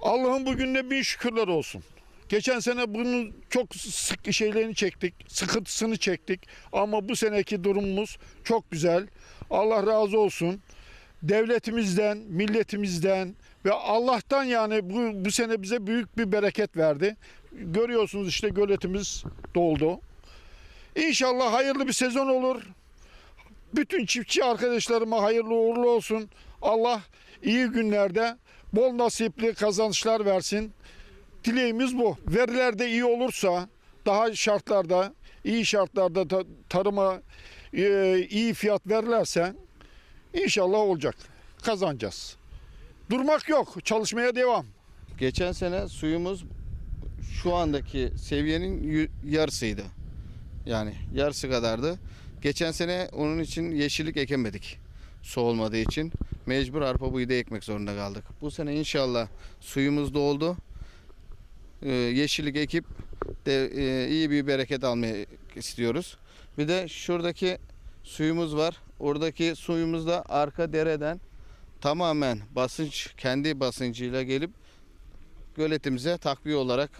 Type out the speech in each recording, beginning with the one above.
Allah'ın bugününe bin şükürler olsun. Geçen sene bunun çok sık şeylerini çektik, sıkıntısını çektik. Ama bu seneki durumumuz çok güzel. Allah razı olsun. Devletimizden, milletimizden ve Allah'tan yani bu, bu sene bize büyük bir bereket verdi. Görüyorsunuz işte göletimiz doldu. İnşallah hayırlı bir sezon olur. Bütün çiftçi arkadaşlarıma hayırlı uğurlu olsun. Allah iyi günlerde bol nasipli kazançlar versin. Dileğimiz bu. Veriler de iyi olursa daha şartlarda, iyi şartlarda ta- tarıma e, iyi fiyat verirlerse inşallah olacak. Kazanacağız. Durmak yok. Çalışmaya devam. Geçen sene suyumuz şu andaki seviyenin yarısıydı. Yani yarısı kadardı. Geçen sene onun için yeşillik ekemedik. Su olmadığı için mecbur arpa buğday ekmek zorunda kaldık. Bu sene inşallah suyumuz doldu. Ee, yeşillik ekip de e, iyi bir bereket almayı istiyoruz. Bir de şuradaki suyumuz var. Oradaki suyumuz da arka dereden tamamen basınç kendi basıncıyla gelip göletimize takviye olarak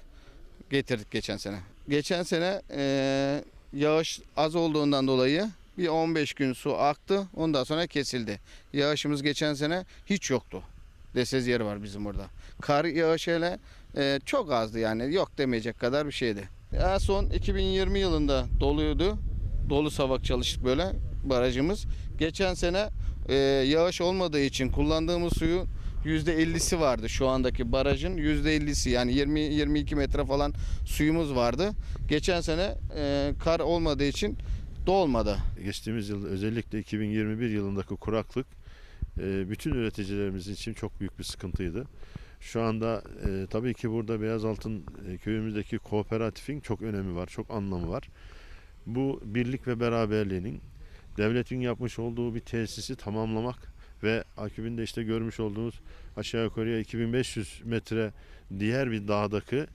getirdik geçen sene. Geçen sene eee, yağış az olduğundan dolayı bir 15 gün su aktı. Ondan sonra kesildi. Yağışımız geçen sene hiç yoktu. Desez yeri var bizim burada. Kar yağışı hele eee, çok azdı yani yok demeyecek kadar bir şeydi. En son 2020 yılında doluydu. Dolu savak çalıştık böyle barajımız. Geçen sene eee, yağış olmadığı için kullandığımız suyu %50'si vardı şu andaki barajın %50'si yani 20-22 metre falan suyumuz vardı. Geçen sene eee, kar olmadığı için dolmadı. Geçtiğimiz yıl özellikle 2021 yılındaki kuraklık e, bütün üreticilerimiz için çok büyük bir sıkıntıydı. Şu anda e, tabii ki burada Beyazaltın e, köyümüzdeki kooperatifin çok önemi var, çok anlamı var. Bu birlik ve beraberliğinin devletin yapmış olduğu bir tesisi tamamlamak ve akibinde işte görmüş olduğunuz aşağı yukarıya 2500 metre diğer bir dağdaki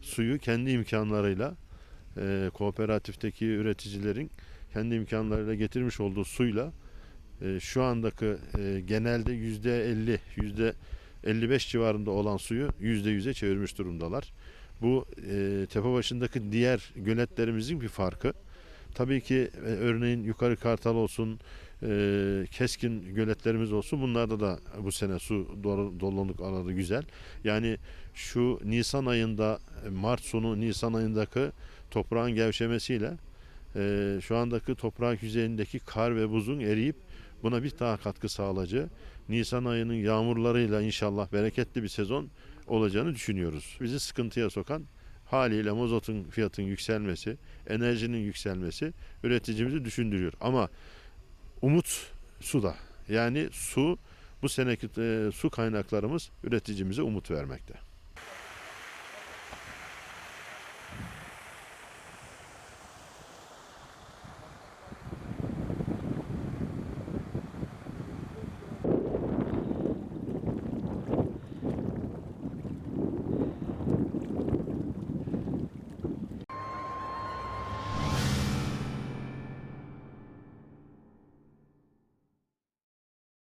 suyu kendi imkanlarıyla e, kooperatifteki üreticilerin kendi imkanlarıyla getirmiş olduğu suyla e, şu andaki e, genelde yüzde 50, yüzde 55 civarında olan suyu yüzde yüze çevirmiş durumdalar. Bu e, tepe başındaki diğer göletlerimizin bir farkı. Tabii ki e, örneğin yukarı Kartal olsun, e, keskin göletlerimiz olsun. Bunlarda da bu sene su dolu- doluluk alanı güzel. Yani şu Nisan ayında, Mart sonu Nisan ayındaki toprağın gevşemesiyle şu andaki toprak yüzeyindeki kar ve buzun eriyip buna bir daha katkı sağlayıcı. Nisan ayının yağmurlarıyla inşallah bereketli bir sezon olacağını düşünüyoruz. Bizi sıkıntıya sokan haliyle mazotun fiyatının yükselmesi, enerjinin yükselmesi üreticimizi düşündürüyor. Ama umut suda. Yani su bu seneki e, su kaynaklarımız üreticimize umut vermekte.